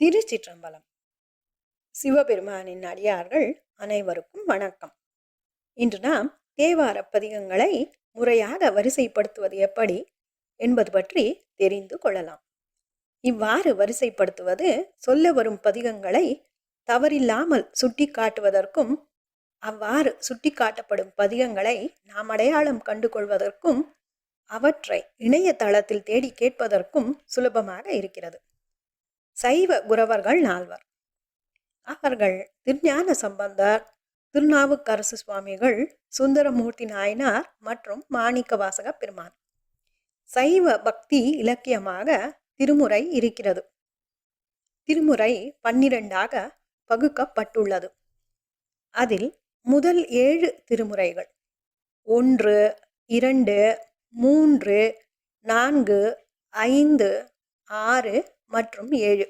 திருச்சிற்றம்பலம். சிவபெருமானின் அடியார்கள் அனைவருக்கும் வணக்கம். இன்று நாம் தேவாரப் பதிகங்களை முறையாக வரிசைப்படுத்துவது எப்படி என்பது பற்றி தெரிந்து கொள்ளலாம். இவ்வாறு வரிசைப்படுத்துவது சொல்ல வரும் பதிகங்களை தவறில்லாமல் சுட்டி காட்டுவதற்கும் அவ்வாறு சுட்டி காட்டப்படும் பதிகங்களை நாம் அடையாளம் கண்டு கொள்வதற்கும் அவற்றை இணையதளத்தில் தேடி கேட்பதற்கும் சுலபமாக இருக்கிறது. சைவ குரவர்கள் நால்வர். அவர்கள் திருஞான சம்பந்தர் திருநாவுக்கரசு சுவாமிகள் சுந்தரமூர்த்தி நாயனார் மற்றும் மாணிக்க வாசக பெருமான். சைவ பக்தி இலக்கியமாக திருமுறை இருக்கிறது. திருமுறை பன்னிரண்டாக பகுக்கப்பட்டுள்ளது. அதில் முதல் ஏழு திருமுறைகள். ஒன்று இரண்டு மூன்று நான்கு ஐந்து ஆறு மற்றும் ஏழு.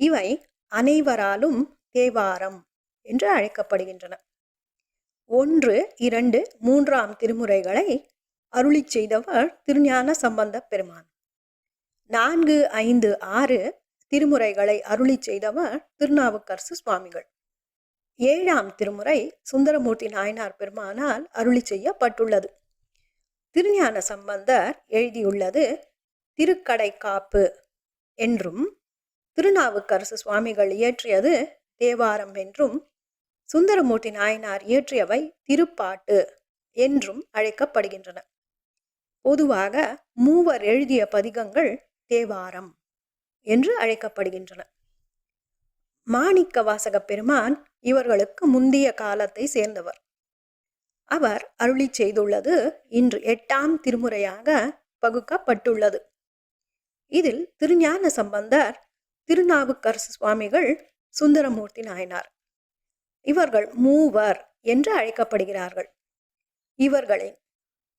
இவை அனைவராலும் தேவாரம் என்று அழைக்கப்படுகின்றன. ஒன்று இரண்டு மூன்றாம் திருமுறைகளை அருளி செய்தவர் திருஞான சம்பந்த பெருமான். நான்கு ஐந்து ஆறு திருமுறைகளை அருளி செய்தவர் திருநாவுக்கரசு சுவாமிகள். ஏழாம் திருமுறை சுந்தரமூர்த்தி நாயனார் பெருமானால் அருளி செய்யப்பட்டுள்ளது. திருஞான சம்பந்தர் எழுதியுள்ளது திருக்கடை காப்பு என்றும் திருநாவுக்கரசு சுவாமிகள் இயற்றியது தேவாரம் என்றும் சுந்தரமூர்த்தி நாயனார் இயற்றியவை திருப்பாட்டு என்றும் அழைக்கப்படுகின்றன. பொதுவாக மூவர் எழுதிய பதிகங்கள் தேவாரம் என்று அழைக்கப்படுகின்றன. மாணிக்க வாசக பெருமான் இவர்களுக்கு முந்தைய காலத்தை சேர்ந்தவர். அவர் அருளி செய்துள்ளது இன்று எட்டாம் திருமுறையாக பகுக்கப்பட்டுள்ளது. இதில் திருஞான சம்பந்தர் திருநாவுக்கரசு சுவாமிகள் சுந்தரமூர்த்தி நாயனார். இவர்கள் மூவர் என்று அழைக்கப்படுகிறார்கள். இவர்களின்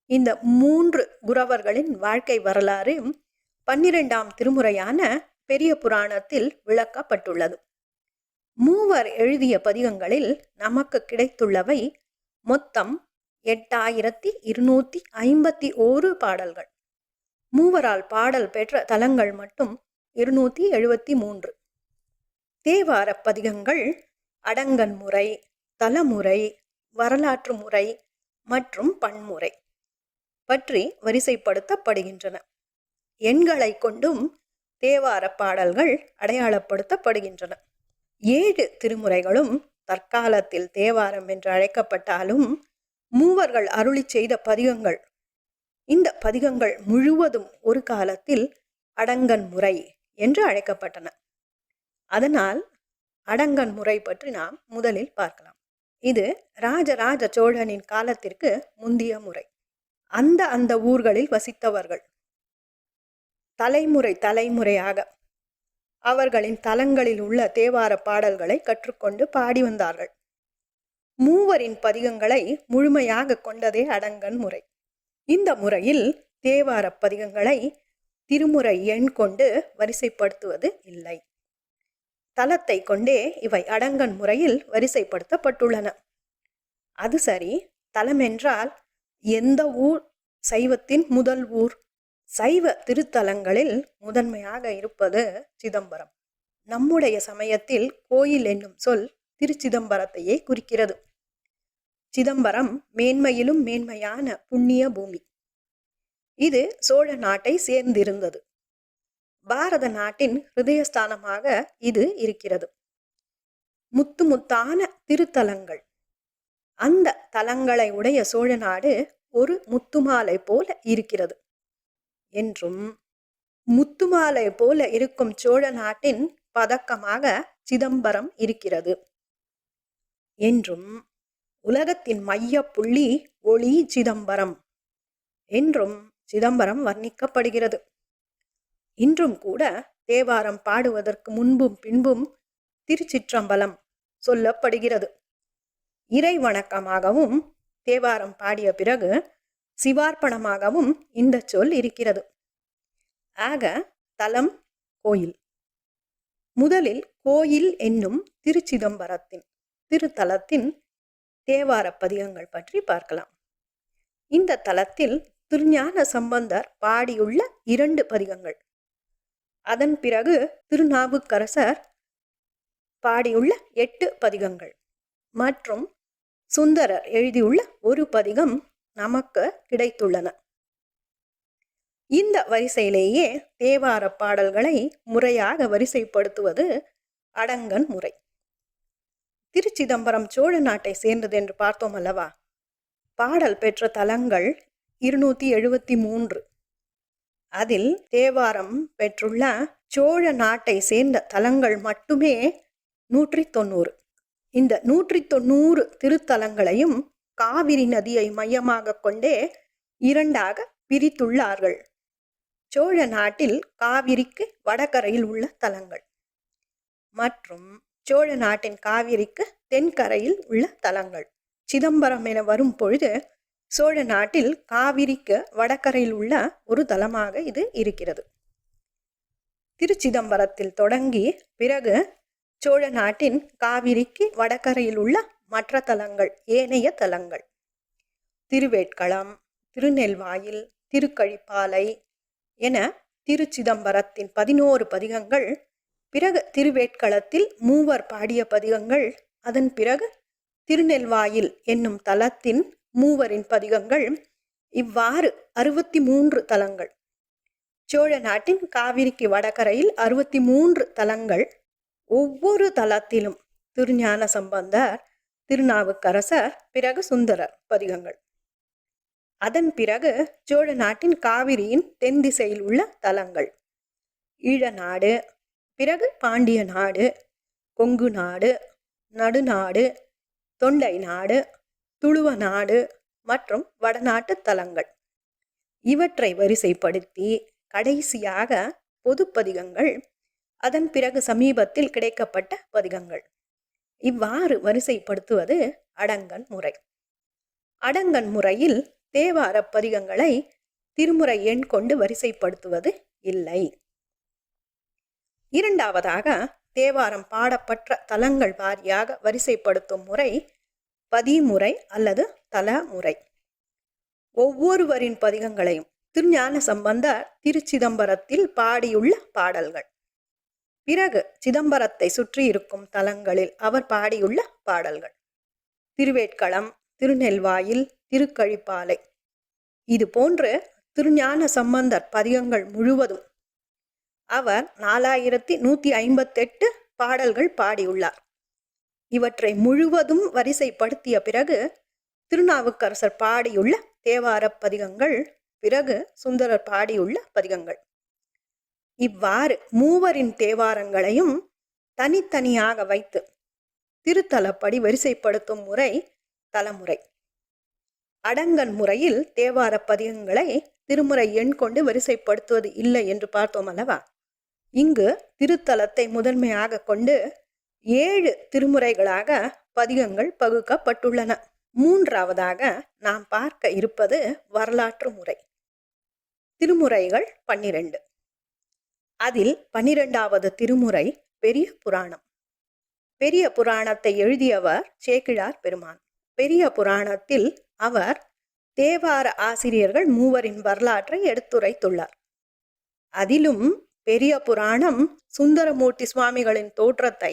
இந்த மூன்று குரவர்களின் வாழ்க்கை வரலாறு பன்னிரெண்டாம் திருமுறையான பெரிய புராணத்தில் விளக்கப்பட்டுள்ளது. மூவர் எழுதிய பதிகங்களில் நமக்கு கிடைத்துள்ளவை மொத்தம் எட்டாயிரத்தி இருநூத்தி ஐம்பத்தி ஓரு பாடல்கள். மூவரால் பாடல் பெற்ற தலங்கள் மட்டும் இருநூத்தி எழுபத்தி மூன்று. தேவார பதிகங்கள் அடங்கன் முறை தலமுறை வரலாற்று முறை மற்றும் பன்முறை பற்றி வரிசைப்படுத்தப்படுகின்றன. எண்களை கொண்டும் தேவார பாடல்கள் அடையாளப்படுத்தப்படுகின்றன. ஏழு திருமுறைகளும் தற்காலத்தில் தேவாரம் என்று அழைக்கப்பட்டாலும் மூவர்கள் அருளி செய்த பதிகங்கள் இந்த பதிகங்கள் முழுவதும் ஒரு காலத்தில் அடங்கன் முறை என்று அழைக்கப்பட்டன. அதனால் அடங்கன் முறை பற்றி நாம் முதலில் பார்க்கலாம். இது ராஜராஜ சோழனின் காலத்திற்கு முந்திய முறை. அந்த அந்த ஊர்களில் வசித்தவர்கள். தலைமுறை தலைமுறையாக அவர்களின் தலங்களில் உள்ள தேவார பாடல்களை கற்றுக்கொண்டு பாடி வந்தார்கள். மூவரின் பதிகங்களை முழுமையாக கொண்டதே அடங்கன் முறை. இந்த முறையில் தேவார பதிகங்களை திருமுறை எண் கொண்டு வரிசைப்படுத்துவது இல்லை. தலத்தை கொண்டே இவை அடங்கன் முறையில் வரிசைப்படுத்தப்பட்டுள்ளன. அது சரி தலம் என்றால் எந்த ஊர் சைவத்தின் முதல் ஊர் சைவ திருத்தலங்களில் முதன்மையாக இருப்பது சிதம்பரம். நம்முடைய சமயத்தில் கோயில் என்னும் சொல் திருச்சிதம்பரத்தையே குறிக்கிறது. சிதம்பரம் மேன்மையிலும் மேன்மையான புண்ணிய பூமி. இது சோழ நாட்டை சேர்ந்திருந்தது. பாரத நாட்டின் ஹிருதயஸ்தானமாக இது இருக்கிறது. முத்து முத்தான திருத்தலங்கள். அந்த தலங்களை உடைய சோழ நாடு ஒரு முத்துமாலை போல இருக்கிறது. என்றும் முத்துமாலை போல இருக்கும் சோழ நாட்டின் பதக்கமாக சிதம்பரம் இருக்கிறது. என்றும் உலகத்தின் மைய புள்ளி ஒளி சிதம்பரம் என்றும் சிதம்பரம் வர்ணிக்கப்படுகிறது. இன்றும் கூட தேவாரம் பாடுவதற்கு முன்பும் பின்பும் திருச்சிற்றம்பலம் சொல்லப்படுகிறது. இறை வணக்கமாகவும் தேவாரம் பாடிய பிறகு சிவார்ப்பணமாகவும் இந்த சொல் இருக்கிறது. ஆக தலம் கோயில். முதலில் கோயில் என்னும் திருச்சிதம்பரத்தின் திருத்தலத்தின் தேவார பதிகங்கள் பற்றி பார்க்கலாம். இந்த தலத்தில் திருஞான சம்பந்தர் பாடியுள்ள இரண்டு பதிகங்கள். அதன் பிறகு திருநாவுக்கரசர் பாடியுள்ள எட்டு பதிகங்கள். மற்றும் சுந்தரர் எழுதியுள்ள ஒரு பதிகம் நமக்கு கிடைத்துள்ளன. இந்த வரிசையிலேயே தேவார பாடல்களை முறையாக வரிசைப்படுத்துவது அடங்கன் முறை. திருச்சிதம்பரம் சோழ நாட்டை சேர்ந்தது என்று பார்த்தோம் அல்லவா? பாடல் பெற்ற தலங்கள் இருநூத்தி எழுபத்தி மூன்று அதில் தேவாரம் பெற்றுள்ள சோழ நாட்டை சேர்ந்த தலங்கள் மட்டுமே நூற்றி தொண்ணூறு இந்த நூற்றி தொண்ணூறு திருத்தலங்களையும் காவிரி நதியை மையமாக கொண்டே இரண்டாக பிரித்துள்ளார்கள். சோழ நாட்டில் காவிரிக்கு வடகரையில் உள்ள தலங்கள். மற்றும் சோழ நாட்டின் காவிரிக்கு தென்கரையில் உள்ள தலங்கள். சிதம்பரம் என வரும் பொழுது சோழ நாட்டில் காவிரிக்கு வடகரையில் உள்ள ஒரு தலமாக இது இருக்கிறது. திருச்சிதம்பரத்தில் தொடங்கி பிறகு சோழ நாட்டின் காவிரிக்கு வடகரையில் உள்ள மற்ற தலங்கள் ஏனைய தலங்கள். திருவேட்களம் திருநெல்வாயில் திருக்கழிப்பாலை என திருச்சிதம்பரத்தின் பதினோரு பதிகங்கள் பிறகு திருவேட்களத்தில் மூவர் பாடிய பதிகங்கள். அதன் பிறகு திருநெல்வாயில் என்னும் தலத்தின் மூவரின் பதிகங்கள். இவ்வாறு அறுபத்தி மூன்று தலங்கள். சோழ நாட்டின் காவிரிக்கு வடகரையில் அறுபத்தி மூன்று தலங்கள். ஒவ்வொரு தலத்திலும் திருஞான சம்பந்தர் திருநாவுக்கரசர் பிறகு சுந்தரர் பதிகங்கள். அதன் பிறகு சோழ நாட்டின் காவிரியின் தென் திசையில் உள்ள தலங்கள். ஈழநாடு பிறகு பாண்டிய நாடு கொங்கு நாடு நடுநாடு தொண்டை நாடு துளுவ நாடு மற்றும் வடநாட்டு தலங்கள். இவற்றை வரிசைப்படுத்தி கடைசியாக பொது பதிகங்கள் அதன் பிறகு சமீபத்தில் கிடைக்கப்பட்ட பதிகங்கள். இவ்வாறு வரிசைப்படுத்துவது அடங்கன் முறை. அடங்கன் முறையில் தேவார பதிகங்களை திருமுறை எண் கொண்டு வரிசைப்படுத்துவது இல்லை. இரண்டாவதாக தேவாரம் பாடப்பட்ட தலங்கள் வாரியாக வரிசைப்படுத்தும் முறை பதிமுறை அல்லது தல முறை ஒவ்வொருவரின் பதிகங்களையும் திருஞான சம்பந்தர் திருச்சிதம்பரத்தில் பாடியுள்ள பாடல்கள். பிறகு சிதம்பரத்தை சுற்றி இருக்கும் தலங்களில் அவர் பாடியுள்ள பாடல்கள். திருவேட்களம் திருநெல்வாயில் திருக்கழிப்பாலை. இது போன்று திருஞான சம்பந்தர் பதிகங்கள் முழுவதும் அவர் நாலாயிரத்தி நூற்றி ஐம்பத்தெட்டு பாடல்கள் பாடியுள்ளார். இவற்றை முழுவதும் வரிசைப்படுத்திய பிறகு திருநாவுக்கரசர் பாடியுள்ள தேவார பதிகங்கள் பிறகு சுந்தரர் பாடியுள்ள பதிகங்கள். இவ்வாறு மூவரின் தேவாரங்களையும் தனித்தனியாக வைத்து திருத்தலப்படி வரிசைப்படுத்தும் முறை தலமுறை. அடங்கன் முறையில் தேவார பதிகங்களை திருமுறை எண் கொண்டு வரிசைப்படுத்துவது இல்லை என்று பார்த்தோம் அல்லவா? இங்கு திருத்தலத்தை முதன்மையாக கொண்டு ஏழு திருமுறைகளாக பதிகங்கள் பகுக்கப்பட்டுள்ளன. மூன்றாவதாக நாம் பார்க்க இருப்பது வரலாற்று முறை. திருமுறைகள் பன்னிரண்டு. அதில் பன்னிரெண்டாவது திருமுறை பெரிய புராணம். பெரிய புராணத்தை எழுதியவர் சேக்கிழார் பெருமான். பெரிய புராணத்தில் அவர் தேவார ஆசிரியர்கள் மூவரின் வரலாற்றை எடுத்துரைத்துள்ளார். அதிலும் பெரிய புராணம் சுந்தரமூர்த்தி சுவாமிகளின் தோற்றத்தை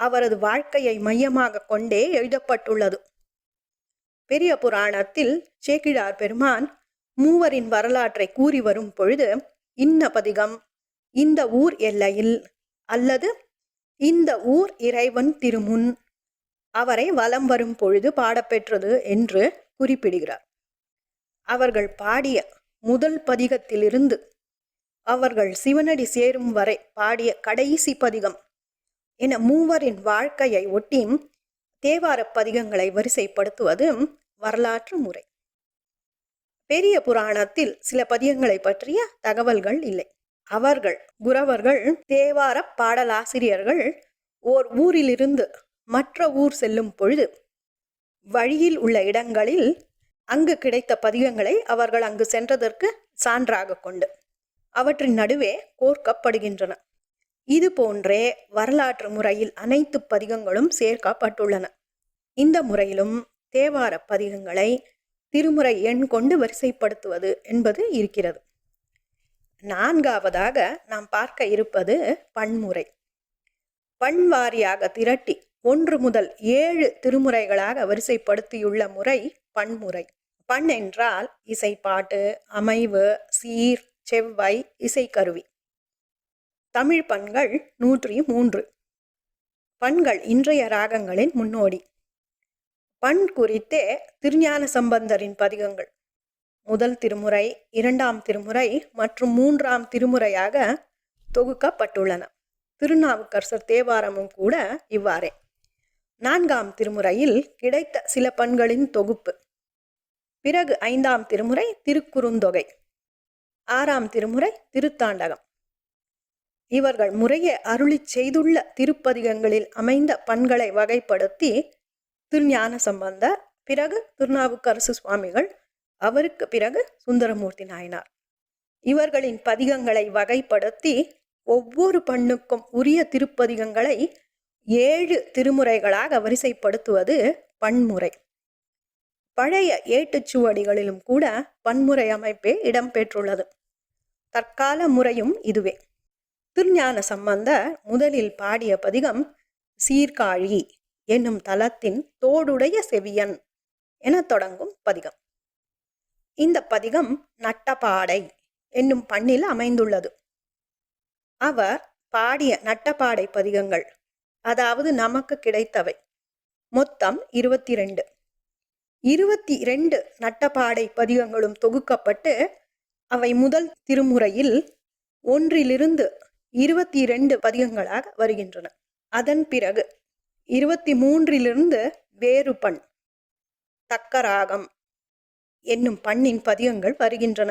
அவரது வாழ்க்கையை மையமாக கொண்டே எழுதப்பட்டுள்ளது. பெரிய புராணத்தில் சேக்கிழார் பெருமான் மூவரின் வரலாற்றை கூறி வரும் பொழுது இன்ன பதிகம் இந்த ஊர் எல்லையில் அல்லது இந்த ஊர் இறைவன் திருமுன் அவரை வலம் வரும் பொழுது பாடப்பெற்றது என்று குறிப்பிடுகிறார். அவர்கள் பாடிய முதல் பதிகத்திலிருந்து அவர்கள் சிவனடி சேரும் வரை பாடிய கடைசி பதிகம். என மூவரின் வாழ்க்கையை ஒட்டி தேவார பதிகங்களை வரிசைப்படுத்துவது வரலாற்று முறை. பெரிய புராணத்தில் சில பதியங்களை பற்றிய தகவல்கள் இல்லை. அவர்கள் குரவர்கள் தேவார பாடலாசிரியர்கள் ஓர் ஊரிலிருந்து மற்ற ஊர் செல்லும் பொழுது வழியில் உள்ள இடங்களில் அங்கு கிடைத்த பதிகங்களை அவர்கள் அங்கு சென்றதற்கு சான்றாக கொண்டு அவற்றின் நடுவே கோர்க்கப்படுகின்றன. இது போன்றே வரலாற்று முறையில் அனைத்து பதிகங்களும் சேர்க்கப்பட்டுள்ளன. இந்த முறையிலும் தேவார பதிகங்களை திருமுறை எண் கொண்டு வரிசைப்படுத்துவது என்பது இருக்கிறது. நான்காவதாக நாம் பார்க்க இருப்பது பன்முறை பண் வாரியாக திரட்டி ஒன்று முதல் ஏழு திருமுறைகளாக வரிசைப்படுத்தியுள்ள முறை பன்முறை பண் என்றால் இசைப்பாட்டு அமைவு சீர் செவ்வை இசைக்கருவி. தமிழ் பண்கள் நூற்றி மூன்று. பண்கள் இன்றைய ராகங்களின் முன்னோடி. பண் குறித்தே திருஞான சம்பந்தரின் பதிகங்கள். முதல் திருமுறை இரண்டாம் திருமுறை மற்றும் மூன்றாம் திருமுறையாக தொகுக்கப்பட்டுள்ளன. திருநாவுக்கரசர் தேவாரமும் கூட இவ்வாறே. நான்காம் திருமுறையில் கிடைத்த சில பண்களின் தொகுப்பு. பிறகு ஐந்தாம் திருமுறை திருக்குறுந்தொகை. ஆறாம் திருமுறை திருத்தாண்டகம். இவர்கள் முறையே அருளிச் செய்துள்ள திருப்பதிகங்களில் அமைந்த பண்களை வகைப்படுத்தி திருஞான சம்பந்த பிறகு திருநாவுக்கரசு சுவாமிகள் அவருக்கு பிறகு சுந்தரமூர்த்தி நாயனார். இவர்களின் பதிகங்களை வகைப்படுத்தி ஒவ்வொரு பண்ணுக்கும் உரிய திருப்பதிகங்களை ஏழு திருமுறைகளாக வரிசைப்படுத்துவது பன்முறை பழைய ஏட்டுச்சுவடிகளிலும் கூட பன்முறை அமைப்பே இடம்பெற்றுள்ளது. தற்கால முறையும் இதுவே. திருஞான சம்பந்த முதலில் பாடிய பதிகம் சீர்காழி என்னும் தலத்தின் தோடுடைய செவியன் என தொடங்கும் பதிகம். இந்த பதிகம் நட்டபாடை என்னும் பண்ணில் அமைந்துள்ளது. அவர் பாடிய நட்டபாடை பதிகங்கள் அதாவது நமக்கு கிடைத்தவை மொத்தம் இருபத்தி ரெண்டு. இருபத்தி இரண்டு நட்டபாடை பதிகங்களும் தொகுக்கப்பட்டு அவை முதல் திருமுறையில் ஒன்றிலிருந்து இருபத்தி இரண்டு பதிகங்களாக வருகின்றன. அதன் பிறகு இருபத்தி மூன்றிலிருந்து வேறு பண் தக்கராகம் என்னும் பண்ணின் பதிகங்கள் வருகின்றன.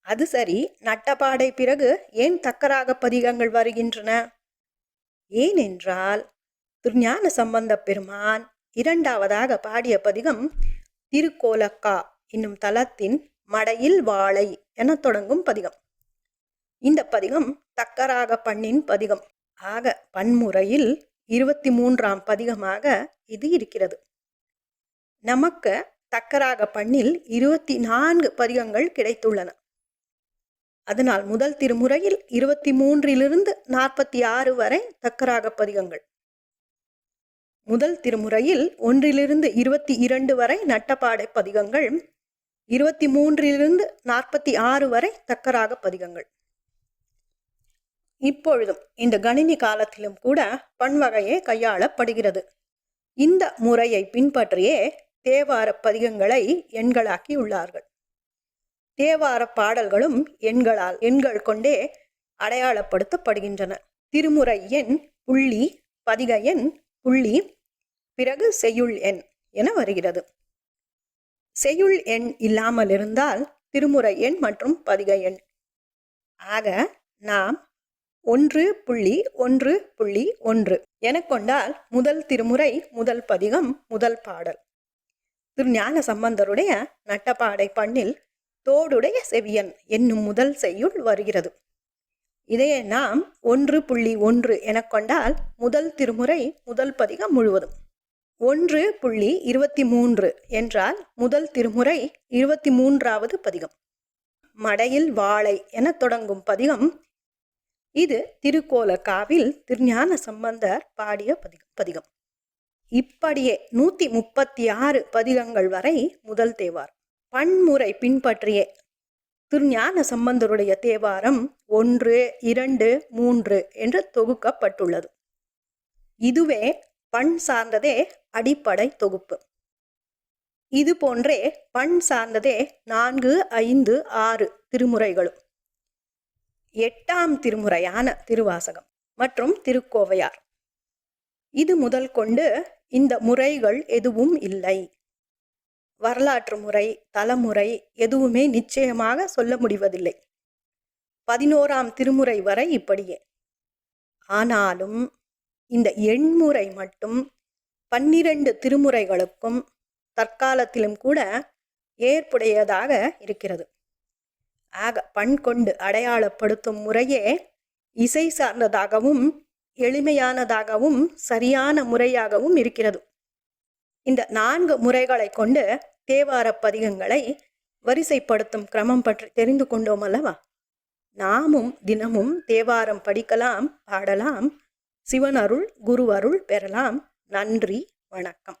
அது சரி நட்டபாடை பிறகு ஏன் தக்கராக பதிகங்கள் வருகின்றன? ஏனென்றால் திருஞான சம்பந்த பெருமான் இரண்டாவதாக பாடிய பதிகம் திருக்கோலக்கா என்னும் தலத்தின் மடையில் வாழை என தொடங்கும் பதிகம். இந்த பதிகம் தக்கராக பண்ணின் பதிகம். ஆக பன்முறையில் இருபத்தி மூன்றாம் பதிகமாக இது இருக்கிறது. நமக்கு தக்கராக பண்ணில் இருபத்தி நான்கு பதிகங்கள் கிடைத்துள்ளன. அதனால் முதல் திருமுறையில் இருபத்தி மூன்றிலிருந்து நாற்பத்தி ஆறு வரை தக்கராக பதிகங்கள். முதல் திருமுறையில் ஒன்றிலிருந்து இருபத்தி இரண்டு வரை நட்டப்பாடை பதிகங்கள் இருபத்தி மூன்றிலிருந்து நாற்பத்தி ஆறு வரை தக்கராக பதிகங்கள். இப்பொழுதும் இந்த கணினி காலத்திலும் கூட பண்வகையே கையாளப்படுகிறது. இந்த முறையை பின்பற்றியே தேவார பதிகங்களை எண்களாக்கி உள்ளார்கள். தேவார பாடல்களும் எண்களால் எண்கள் கொண்டே அடையாளப்படுத்தப்படுகின்றன. திருமுறை எண் புள்ளி பதிக எண் புள்ளி பிறகு செய்யுள் எண் என வருகிறது. செய்யுள் எண் இல்லாமல் இருந்தால் திருமுறை எண் மற்றும் பதிக எண். ஆக நாம் ஒன்று புள்ளி ஒன்று புள்ளி ஒன்று என கொண்டால் முதல் திருமுறை முதல் பதிகம் முதல் பாடல். திருஞான சம்பந்தருடைய நட்டப்பாடை பண்ணில் தோடுடைய செவியன் என்னும் முதல் செய்யுள் வருகிறது. இதையே நாம் ஒன்று புள்ளி ஒன்று என கொண்டால் முதல் திருமுறை முதல் பதிகம் முழுவதும். ஒன்று புள்ளி இருபத்தி மூன்று என்றால் முதல் திருமுறை இருபத்தி மூன்றாவது பதிகம். மடையில் வாழை என தொடங்கும் பதிகம் இது திருக்கோலக்காவில் திருஞான சம்பந்தர் பாடிய பதிகம் பதிகம். இப்படியே நூத்தி முப்பத்தி ஆறு பதிகங்கள் வரை முதல் தேவார் பன்முறை பின்பற்றிய திருஞான சம்பந்தருடைய தேவாரம் ஒன்று இரண்டு மூன்று என்று தொகுக்கப்பட்டுள்ளது. இதுவே பண் சார்ந்ததே அடிப்படை தொகுப்பு. இது போன்றே பண் சார்ந்ததே நான்கு ஐந்து ஆறு திருமுறைகளும். எட்டாம் திருமுறையான திருவாசகம் மற்றும் திருக்கோவையார். இது முதல் கொண்டு இந்த முறைகள் எதுவும் இல்லை. வரலாற்று முறை தலைமுறை எதுவுமே நிச்சயமாக சொல்ல முடிவதில்லை. பதினோராம் திருமுறை வரை இப்படியே. ஆனாலும் இந்த எண்முறை மட்டும் பன்னிரண்டு திருமுறைகளுக்கும் தற்காலத்திலும் கூட ஏற்புடையதாக இருக்கிறது. ஆக பண் கொண்டு அடையாளப்படுத்தும் முறையே இசை சார்ந்ததாகவும் எளிமையானதாகவும் சரியான முறையாகவும் இருக்கிறது. இந்த நான்கு முறைகளை கொண்டு தேவார பதிகங்களை வரிசைப்படுத்தும் கிரமம் பற்றி தெரிந்து கொண்டோம் அல்லவா? நாமும் தினமும் தேவாரம் படிக்கலாம் பாடலாம் சிவனருள் குருவருள் பெறலாம் நன்றி வணக்கம்.